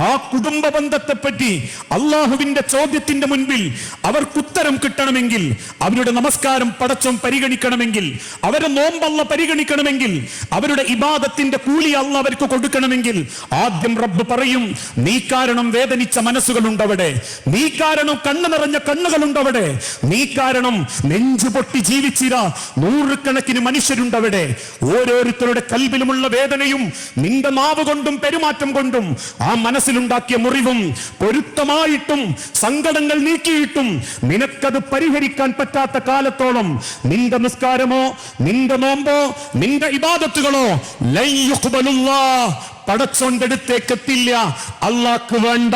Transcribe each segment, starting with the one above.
ആ കുടുംബ ബന്ധത്തെ പറ്റി അള്ളാഹുവിന്റെ ചോദ്യത്തിന്റെ മുൻപിൽ അവർക്ക് ഉത്തരം കിട്ടണമെങ്കിൽ അവരുടെ നമസ്കാരം പടച്ചും പരിഗണിക്കണമെങ്കിൽ അവരെ നോമ്പല്ല പരിഗണിക്കണമെങ്കിൽ അവരുടെ ഇബാദത്തിന്റെ കൂലി അല്ല അവർക്ക് കൊടുക്കണമെങ്കിൽ ആദ്യം റബ്ബ് പറയും നീ കാരണം വേദനിച്ച മനസ്സുകളുണ്ടവിടെ നീ കാരണം കണ്ണു നിറഞ്ഞ കണ്ണുകളുണ്ടവിടെ നീ കാരണം നെഞ്ചു പൊട്ടി ജീവിച്ചിര നൂറുകണക്കിന് മനുഷ്യരുണ്ടവിടെ. ഓരോരുത്തരുടെ കൽബിലുമുള്ള വേദനയും നിന്റെ നാവ് കൊണ്ടും പെരുമാറ്റം കൊണ്ടും ആ മനസ്സിലുണ്ടാക്കിയ മുറിവും പൊരുത്തമായിട്ടും സങ്കടങ്ങൾ നീക്കിയിട്ടും നിനക്കത് പരിഹരിക്കാൻ പറ്റാത്ത കാലത്തോളം നിന്റെ നിസ്കാരമോ നിന്റെ നോമ്പോ നിന്റെ ഇബാദത്തുകളോ എത്തില്ല അള്ളാക്ക് വേണ്ട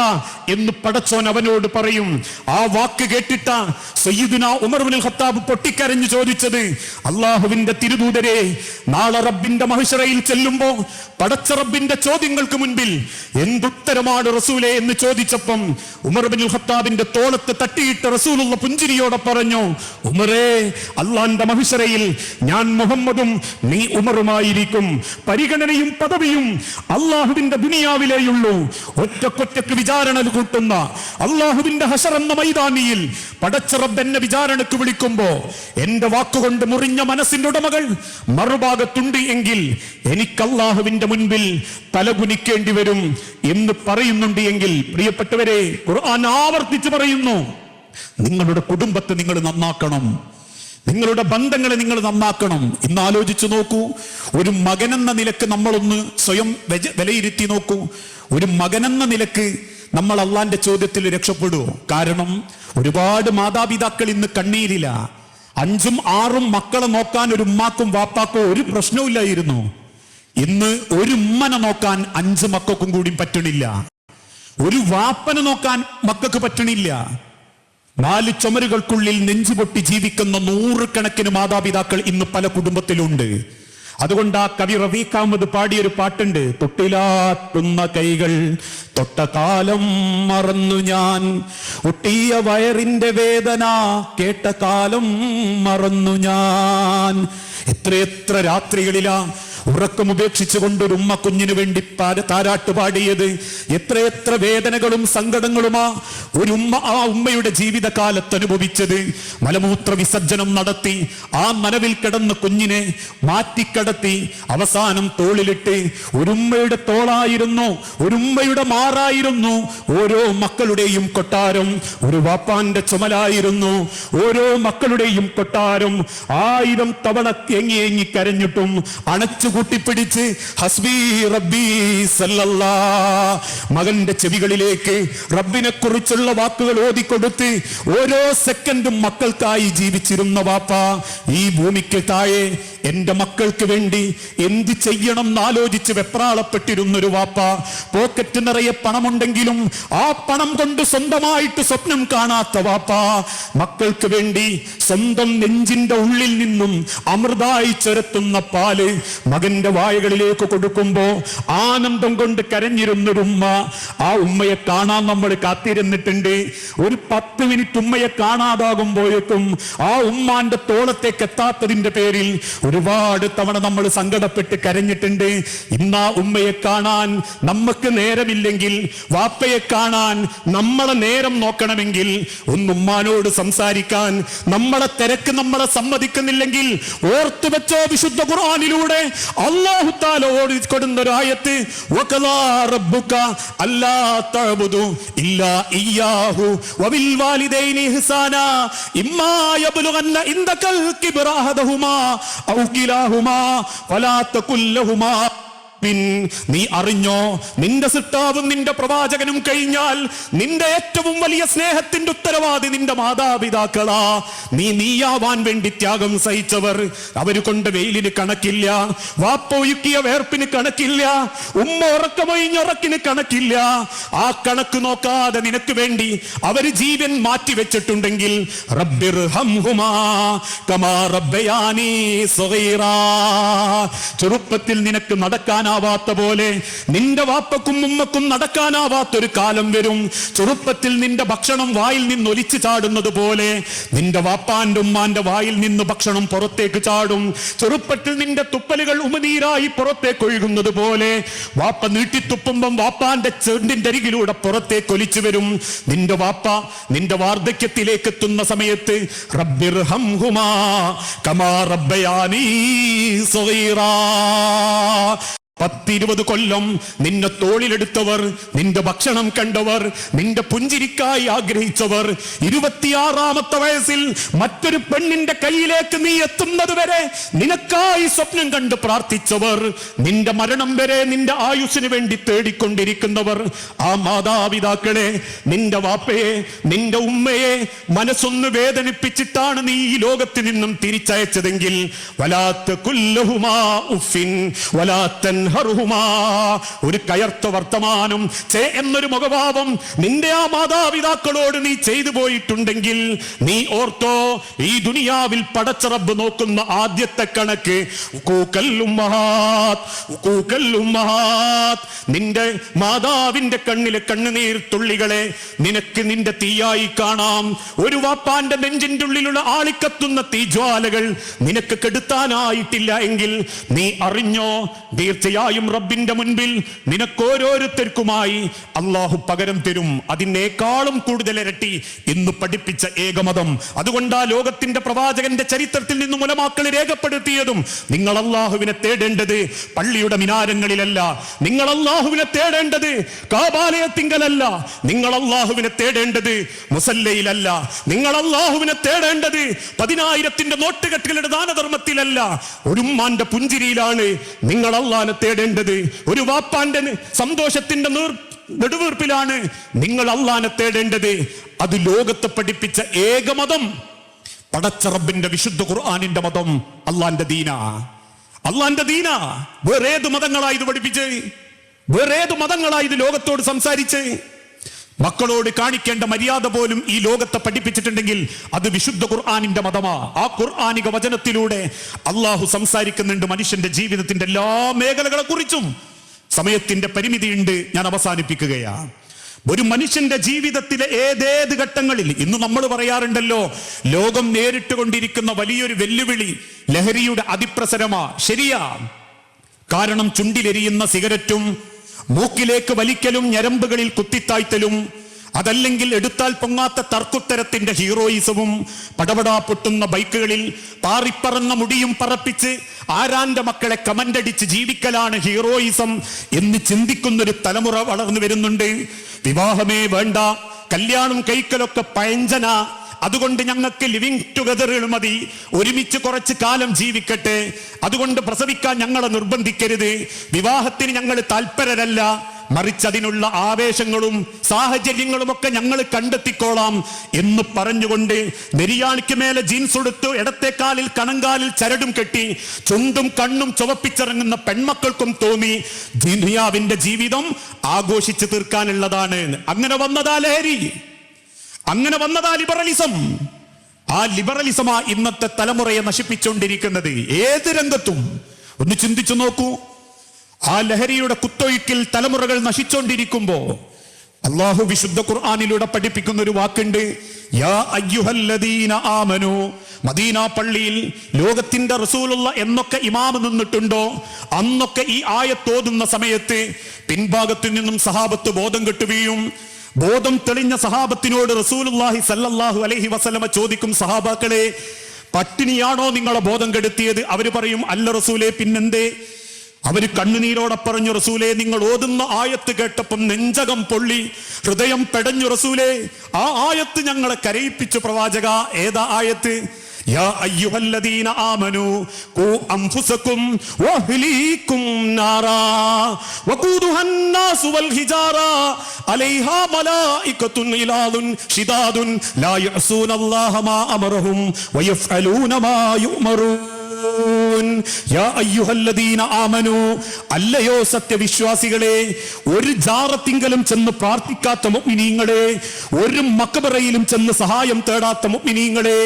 എന്ന് പടച്ചോൻ അവനോട് പറയും. ആ വാക്ക് കേട്ടിട്ട സയ്യിദുന ഉമർ ബിൻ ഖത്താബ് പൊട്ടിക്കരഞ്ഞു ചോദിച്ചത്. അള്ളാഹുവിന്റെ തിരുദൂതരെ നാളെ റബ്ബിന്റെ മഹിഷറയിൽ ചെല്ലുമ്പോ പടച്ച റബ്ബിന്റെ ചോദ്യങ്ങൾക്ക് മുൻപിൽ എന്തുത്തരമാണ് റസൂലെ എന്ന് ചോദിച്ചപ്പം ഉമർ ബിൻ ഖത്താബിന്റെ തോളത്ത് തട്ടിയിട്ട് റസൂലുള്ള പുഞ്ചിരിയോടെ പറഞ്ഞു ഉമറേ അള്ളാന്റെ മഹിഷറയിൽ ഞാൻ മുഹമ്മദും നീ ഉമറുമായിരിക്കും. പരിഗണനയും പദവിയും അള്ളാഹുവിന്റെ ദുനിയാവിലേയുള്ളൂ. ഒറ്റക്കൊറ്റക്ക് വിചാരണ കൂട്ടുന്ന അള്ളാഹുവിന്റെ ഹസർ എന്ന മൈതാനിയിൽ പടച്ചറബ് എന്നെ വിചാരണക്ക് വിളിക്കുമ്പോ എന്റെ വാക്കുകൊണ്ട് മുറിഞ്ഞ മനസ്സിന്റെ ഉടമകൾ മറുഭാഗത്തുണ്ട് എങ്കിൽ എനിക്ക് അള്ളാഹുവിന്റെ മുൻപിൽ തലകുനിക്കേണ്ടി വരും എന്ന് പറയുന്നുണ്ട് എങ്കിൽ പ്രിയപ്പെട്ടവരെ ഖുർആൻ ആവർത്തിച്ച് പറയുന്നു. നിങ്ങളുടെ കുടുംബത്തെ നിങ്ങൾ നന്നാക്കണം. നിങ്ങളുടെ ബന്ധങ്ങളെ നിങ്ങൾ നന്നാക്കണം. ഇന്ന് ആലോചിച്ചു നോക്കൂ. ഒരു മകനെന്ന നിലയ്ക്ക് നമ്മളൊന്ന് സ്വയം വിലയിരുത്തി നോക്കൂ. ഒരു മകനെന്ന നിലയ്ക്ക് നമ്മൾ അള്ളാന്റെ ചോദ്യത്തിൽ രക്ഷപ്പെടുമോ കാരണം ഒരുപാട് മാതാപിതാക്കൾ ഇന്ന് കണ്ണീരില്ല അഞ്ചും ആറും മക്കളെ നോക്കാൻ ഒരു ഉമ്മാക്കും വാപ്പാക്കോ ഒരു പ്രശ്നവുമില്ലായിരുന്നു ഇന്ന് ഒരു ഉമ്മനെ നോക്കാൻ അഞ്ച് മക്കൾക്കും കൂടി പറ്റണില്ല. ഒരു വാപ്പനെ നോക്കാൻ മക്കൾക്ക് പറ്റണില്ല. നാല് ചുമരുകൾക്കുള്ളിൽ നെഞ്ചുപൊട്ടി ജീവിക്കുന്ന നൂറുകണക്കിന് മാതാപിതാക്കൾ ഇന്ന് പല കുടുംബത്തിലുണ്ട്. അതുകൊണ്ട് ആ കവി റവീക്കാമത് പാടിയൊരു പാട്ടുണ്ട്. തൊട്ടിലാട്ടുന്ന കൈകൾ തൊട്ട കാലം മറന്നു ഞാൻ. ഒട്ടിയ വയറിന്റെ വേദന കേട്ട കാലം മറന്നു ഞാൻ. എത്രയെത്ര രാത്രികളിലാ ഉറക്കം ഉപേക്ഷിച്ചുകൊണ്ട് ഒരു ഉമ്മ കുഞ്ഞിനു വേണ്ടി താരാട്ട് പാടിയത്. എത്രയെത്ര വേദനകളും സങ്കടങ്ങളുമാ ഒരു ഉമ്മ ആ ഉമ്മയുടെ ജീവിതകാലത്ത് അനുഭവിച്ചത്. മലമൂത്ര വിസർജനം നടത്തി ആ നനവിൽ കിടന്ന കുഞ്ഞിനെ മാറ്റിക്കടത്തി അവസാനം തോളിലിട്ട് ഒരുമ്മയുടെ തോളായിരുന്നു ഒരുമ്മയുടെ മാറായിരുന്നു. ഓരോ മക്കളുടെയും കൊട്ടാരം ഒരു വാപ്പാന്റെ ചുമലായിരുന്നു. ഓരോ മക്കളുടെയും കൊട്ടാരം ആയിരം തവണ എങ്ങി കരഞ്ഞിട്ടും അണച്ചു കൂട്ടിപ്പിടിച്ച് ഹസ്ബി റബ്ബി മകന്റെ ചെവികളിലേക്ക് റബ്ബിനെ കുറിച്ചുള്ള വാക്കുകൾ ഓതിക്കൊടുത്ത് ഓരോ സെക്കൻഡും മക്കൾക്കായി ജീവിച്ചിരുന്ന വാപ്പ ഈ ഭൂമിക്ക് താഴെ എന്റെ മക്കൾക്ക് വേണ്ടി എന്ത് ചെയ്യണം എന്നാലോചിച്ച് വെപ്രാളപ്പെട്ടിരുന്നൊരു വാപ്പ. പോക്കറ്റ് നിറയെ പണമുണ്ടെങ്കിലും ആ പണം കൊണ്ട് സ്വന്തമായിട്ട് സ്വപ്നം കാണാത്ത വാപ്പ. മക്കൾക്ക് വേണ്ടി സ്വന്തം നെഞ്ചിന്റെ ഉള്ളിൽ നിന്നും അമൃതായി ചുരത്തുന്ന പാൽ മകന്റെ വായകളിലേക്ക് കൊടുക്കുമ്പോ ആനന്ദം കൊണ്ട് കരഞ്ഞിരുന്നൊരു ഉമ്മ ആ ഉമ്മയെ കാണാൻ നമ്മൾ കാത്തിരുന്നിട്ടുണ്ട്. ഒരു പത്ത് മിനിറ്റ് ഉമ്മയെ കാണാതാകുമ്പോഴേക്കും ആ ഉമ്മാന്റെ തോളത്തേക്ക് എത്താത്തതിന്റെ പേരിൽ ഒരുപാട് തവണ നമ്മൾ സങ്കടപ്പെട്ട് കരഞ്ഞിട്ടുണ്ട്. ഇന്ന് ആ ഉമ്മയെ കാണാൻ നമുക്ക് നേരമില്ലെങ്കിൽ വാപ്പയെ കാണാൻ നമ്മളെ നേരം നോക്കണമെങ്കിൽ ഒന്ന് ഉമ്മാനോട് സംസാരിക്കാൻ നമ്മളെ തിരക്ക് നമ്മളെ സമ്മതിക്കുന്നില്ലെങ്കിൽ ഓർത്തു വെച്ചോ വിശുദ്ധ ഖുർആാനിലൂടെ. അള്ളാഹുത്താല തആല ഓടി കൊടുന്ന ഒരു യബ്ലുഗന്ന ഇൻദകൽ കിബ്റ പിൻ നീ അറിഞ്ഞോ? നിന്റെ സിട്ടാവും നിന്റെ പ്രവാചകനും കഴിഞ്ഞാൽ നിന്റെ ഏറ്റവും വലിയ സ്നേഹത്തിന്റെ ഉത്തരവാദി നിന്റെ മാതാപിതാക്കളാ. നീ നീയാവാൻ വേണ്ടി ത്യാഗം സഹിച്ചവർ. അവർ കൊണ്ട് വെയിലിന് കണക്കില്ല. വാപ്പൊഴുക്കിയ വേർപ്പിന് കണക്കില്ല. ഉമ്മ ഉറക്കമൊഴിഞ്ഞുറക്കിന് കണക്കില്ല. ആ കണക്ക് നോക്കാതെ നിനക്ക് വേണ്ടി അവർ ജീവൻ മാറ്റി വെച്ചിട്ടുണ്ടെങ്കിൽ ചെറുപ്പത്തിൽ നിനക്ക് നടക്കാൻ നടക്കാനാവാത്ത പോലെ നിന്റെ വാപ്പക്കും ഉമ്മക്കും നടക്കാനാവാത്ത ഒരു കാലം വരും. ചെറുപ്പത്തിൽ നിന്റെ ഭക്ഷണം വായിൽ നിന്ന് ഒലിച്ചു ചാടുന്നത് പോലെ നിന്റെ വാപ്പാന്റെ ഉമ്മാന്റെ വായിൽ നിന്ന് ഭക്ഷണം പുറത്തേക്ക് ചാടും. ചെറുപ്പത്തിൽ നിന്റെ തുപ്പലുകൾ ഉമനീരായി പുറത്തേക്ക് ഒഴുകുന്നത് പോലെ വാപ്പ നീട്ടിത്തുപ്പുമ്പം വാപ്പാന്റെ ചെണ്ടിന്റെ അരികിലൂടെ പുറത്തേക്ക് ഒലിച്ചു വരും. നിന്റെ വാപ്പ നിന്റെ വാർദ്ധക്യത്തിലേക്ക് എത്തുന്ന സമയത്ത് കമാ റബ്ബയാനീ പത്തിരുപത് കൊല്ലം നിന്റെ തോളിലെടുത്തവർ നിന്റെ ഭക്ഷണം കണ്ടവർ നിന്റെ പുഞ്ചിരിക്കായി ആഗ്രഹിച്ചവർ ഇരുപത്തിയാറാമത്തെ വയസ്സിൽ മറ്റൊരു പെണ്ണിന്റെ കയ്യിലേക്ക് നീ എത്തുന്നത് വരെ നിനക്കായി സ്വപ്നം കണ്ട് പ്രാർത്ഥിച്ചവർ നിന്റെ മരണം വരെ നിന്റെ ആയുസ്സിന് വേണ്ടി തേടിക്കൊണ്ടിരിക്കുന്നവർ. ആ മാതാപിതാക്കളെ നിന്റെ വാപ്പയെ നിന്റെ ഉമ്മയെ മനസ്സൊന്ന് വേദനിപ്പിച്ചിട്ടാണ് നീ ഈ ലോകത്തിൽ നിന്നും തിരിച്ചയച്ചതെങ്കിൽ വലാത്ത കുല്ലഹുമാ ഉഫിൻ വലാത്തൻ ഒരു കയർത്ത വർത്തമാനം. ചേ എന്നൊരു മുഖഭാവം. നിന്റെ ആ മാതാപിതാക്കളോട് നീ ചെയ്തു പോയിട്ടുണ്ടെങ്കിൽ നീ ഓർത്തോ ഈ ദുനിയാവിൽ പടച്ചറബ് നോക്കുന്ന ആദ്യത്തെ കണക്ക്. നിന്റെ മാതാവിന്റെ കണ്ണിലെ കണ്ണുനീർ തുള്ളികളെ നിനക്ക് നിന്റെ തീയായി കാണാം. ഒരു വാപ്പാന്റെ നെഞ്ചിന്റെ ഉള്ളിലുള്ള ആളിക്കത്തുന്ന തീജ്വാലകൾ നിനക്ക് കെടുത്താനായിട്ടില്ല എങ്കിൽ നീ അറിഞ്ഞോ തീർച്ചയായും റബ്ബിന്റെ മുൻപിൽ നിനക്കോരോരുത്തർക്കുമായി അള്ളാഹു പകരം തരും. അതിനേക്കാളും കൂടുതൽ ഇരട്ടി എന്ന് പഠിപ്പിച്ച ഏകമതം. അതുകൊണ്ടാ ലോകത്തിന്റെ പ്രവാചകന്റെ ചരിത്രത്തിൽ നിന്നും മുലമാക്കൾ രേഖപ്പെടുത്തിയതും നിങ്ങൾ അള്ളാഹുവിനെ തേടേണ്ടത് പള്ളിയുടെ മിനാരങ്ങളിലല്ല. നിങ്ങൾ അള്ളാഹുവിനെ തേടേണ്ടത് കാബാലയത്തിങ്കലല്ല നിങ്ങൾ അള്ളാഹുവിനെ തേടേണ്ടത് മുസല്ലയിലല്ല. നിങ്ങൾ അള്ളാഹുവിനെ തേടേണ്ടത് പതിനായിരത്തിന്റെ നോട്ടുകെട്ടുകളുടെ ദാനധർമ്മത്തിലല്ല. ഒരു ഉമ്മാന്റെ പുഞ്ചിരിയിലാണ് നിങ്ങൾ അള്ളാഹിനെ തേടേണ്ടത്. ഒരു വാപ്പാന്റെ സന്തോഷത്തിന്റെ നീർ നെടുവീർപ്പിലാണ് നിങ്ങൾ അള്ളാനെ തേടേണ്ടത്. അത് ലോകത്തെ പഠിപ്പിച്ച ഏകമതം പടച്ചറബിന്റെ വിശുദ്ധ ഖുർആാനിന്റെ മതം അള്ളാന്റെ ദീന. അള്ളാന്റെ ദീന. വേറേത് മതങ്ങളായി ഇത് പഠിപ്പിച്ച്. വേറേത് മതങ്ങളായി ഇത് ലോകത്തോട് സംസാരിച്ച്. മക്കളോട് കാണിക്കേണ്ട മര്യാദ പോലും ഈ ലോകത്തെ പഠിപ്പിച്ചിട്ടുണ്ടെങ്കിൽ അത് വിശുദ്ധ ഖുർആാനിന്റെ മതമാ. ആ ഖുർആാനിക വചനത്തിലൂടെ അള്ളാഹു സംസാരിക്കുന്നുണ്ട് മനുഷ്യന്റെ ജീവിതത്തിന്റെ എല്ലാ മേഖലകളെ കുറിച്ചും. സമയത്തിന്റെ പരിമിതിയുണ്ട് ഞാൻ അവസാനിപ്പിക്കുകയാണ് ഒരു മനുഷ്യന്റെ ജീവിതത്തിലെ ഏതേത് ഘട്ടങ്ങളിൽ ഇന്ന് നമ്മൾ പറയാറുണ്ടല്ലോ ലോകം നേരിട്ട് കൊണ്ടിരിക്കുന്ന വലിയൊരു വെല്ലുവിളി ലഹരിയുടെ അതിപ്രസരമാ. ശരിയാ. കാരണം ചുണ്ടിലെരിയുന്ന സിഗരറ്റും മൂക്കിലേക്ക് വലിക്കലും ഞരമ്പുകളിൽ കുത്തിത്താഴ്ത്തലും അതല്ലെങ്കിൽ എടുത്താൽ പൊങ്ങാത്ത തർക്കുത്തരത്തിന്റെ ഹീറോയിസവും പടപടാ പൊട്ടുന്ന ബൈക്കുകളിൽ പാറിപ്പറന്ന മുടിയും പറപ്പിച്ച് ആരാന്റെ മക്കളെ കമന്റടിച്ച് ജീവിക്കലാണ് ഹീറോയിസം എന്ന് ചിന്തിക്കുന്നൊരു തലമുറ വളർന്നു വരുന്നുണ്ട്. വിവാഹമേ വേണ്ട കല്യാണം കഴിക്കലൊക്കെ പയഞ്ചന അതുകൊണ്ട് ഞങ്ങൾക്ക് ലിവിങ് ടുഗദർ മതി. ഒരുമിച്ച് കുറച്ച് കാലം ജീവിക്കട്ടെ. അതുകൊണ്ട് പ്രസവിക്കാൻ ഞങ്ങളെ നിർബന്ധിക്കരുത്. വിവാഹത്തിന് ഞങ്ങൾ താല്പരരല്ല. മറിച്ച് അതിനുള്ള ആവേശങ്ങളും സാഹചര്യങ്ങളും ഒക്കെ ഞങ്ങൾ കണ്ടെത്തിക്കോളാം എന്ന് പറഞ്ഞുകൊണ്ട് നെരിയാണിക്ക് മേലെ ജീൻസ് എടുത്തു ഇടത്തെക്കാലിൽ കണങ്കാലിൽ ചരടും കെട്ടി ചുണ്ടും കണ്ണും ചുവപ്പിച്ചിറങ്ങുന്ന പെൺമക്കൾക്കും തോന്നി ദുനിയാവിന്റെ ജീവിതം ആഘോഷിച്ചു തീർക്കാനുള്ളതാണ്. അങ്ങനെ വന്നതാ ലഹരി. അങ്ങനെ വന്നതാ ലിബറലിസം. ആ ലിബറലിസമാ ഇന്നത്തെ തലമുറയെ നശിപ്പിച്ചുകൊണ്ടിരിക്കുന്നത് ഏത് രംഗത്തും? ഒന്ന് ചിന്തിച്ചു നോക്കൂ. ആ ലഹരിയുടെ കുത്തൊഴുക്കിൽ തലമുറകൾ നശിച്ചുകൊണ്ടിരിക്കുമ്പോ അള്ളാഹു വിശുദ്ധ ഖുർആാനിലൂടെ പഠിപ്പിക്കുന്ന ഒരു വാക്കുണ്ട്. യാ അയ്യുഹല്ലദീന മദീന പള്ളിയിൽ ലോകത്തിന്റെ റസൂലുള്ള എന്നൊക്കെ ഇമാമ് നിന്നിട്ടുണ്ടോ? അന്നൊക്കെ ഈ ആയത്തോതുന്ന സമയത്ത് പിൻഭാഗത്തു നിന്നും സഹാബത്ത് ബോധം കെട്ടുകയും ബോധം തെളിഞ്ഞ സഹാബത്തിനോട് റസൂലുള്ളാഹി സല്ലല്ലാഹു അലൈഹി വസല്ലമ ചോദിക്കും സഹാബാക്കളെ പട്ടിണിയാണോ നിങ്ങളെ ബോധം കെടുത്തിയത്? അവർ പറയും അല്ല റസൂലെ പിന്നെന്തേ? അവർ കണ്ണുനീരോടെ പറഞ്ഞു റസൂലെ നിങ്ങൾ ഓതുന്ന ആയത്ത് കേട്ടപ്പം നെഞ്ചകം പൊള്ളി ഹൃദയം പെടഞ്ഞു റസൂലെ ആ ആയത്ത് ഞങ്ങളെ കരയിപ്പിച്ചു പ്രവാചക. ഏതാ ആയത്ത്? യാ അയ്യുഹല്ലദീന ആമനു ഖൂ അൻഫുസകും വഅഹ്ലീകും നാറാ വഖൂദുഹാ الناس والحجارة عليها ملائكة غلاظ شداد لا يعصون الله ما أمرهم ويفعلون ما يؤمرون അല്ലയോ സത്യവിശ്വാസികളെ ഒരു ജാറത്തിങ്കലും ചെന്ന് പ്രാർത്ഥിക്കാത്ത മുഗ്മിനീങ്ങളെ ഒരു മക്കബറയിലും ചെന്ന് സഹായം തേടാത്ത മുഗ്മിനീങ്ങളെ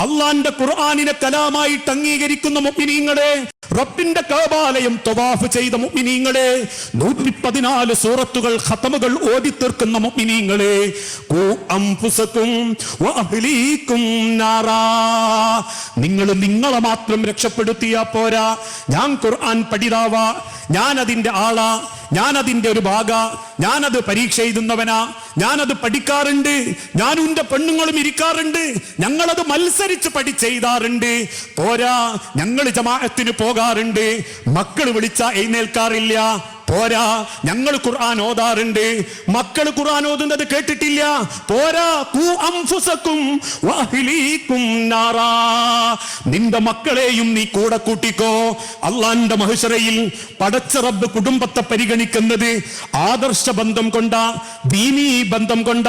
അള്ളാന്റെ ഖുർആാനിനെ കലാമായിട്ട് അംഗീകരിക്കുന്ന മുഗ്മിനീങ്ങളെ റബ്ബിന്റെ കാബാലയം തൊവാഫ് ചെയ്ത മുഗ്മിനീങ്ങളെ നൂറ്റി പതിനാല് സൂറത്തുകൾ ഖത്തമുകൾ ഓതി തീർക്കുന്ന മുഗ്മിനീങ്ങളെ നിങ്ങൾ നിങ്ങളെ മാത്രം രക്ഷപ്പെടുത്തിയാ പോരാ. ഞാൻ ഖുർആൻ പഠിതാവാ. ഞാനതിന്റെ ആളാ. ഞാനതിന്റെ ഒരു ഭാഗ. ഞാനത് പരീക്ഷ എഴുതുന്നവനാ. ഞാനത് പഠിക്കാറുണ്ട്. ഞാനും എന്റെ പെണ്ണുങ്ങളും ഇരിക്കാറുണ്ട്. ഞങ്ങളത് മത്സരിച്ച് പഠിച്ചെയ്താറുണ്ട്. പോരാ. ഞങ്ങൾ ജമാഅത്തിന് പോകാറുണ്ട്. മക്കൾ വിളിച്ച എഴുന്നേൽക്കാറില്ല. പോരാ ഞങ്ങൾ ഖുർആൻ ഓതാറുണ്ട്. മക്കൾ ഖുർആൻ ഓതുന്നത് കേട്ടിട്ടില്ല. പോരാ നിന്റെ മക്കളെയും നീ കൂടെ കൂട്ടിക്കോ. അള്ളാന്റെ മഹിഷറയിൽ പടച്ച റബ്ബ് കുടുംബത്തെ പരിഗണിക്കുന്നത് ആദർശ ബന്ധം കൊണ്ട ദീനീ ബന്ധം കൊണ്ട.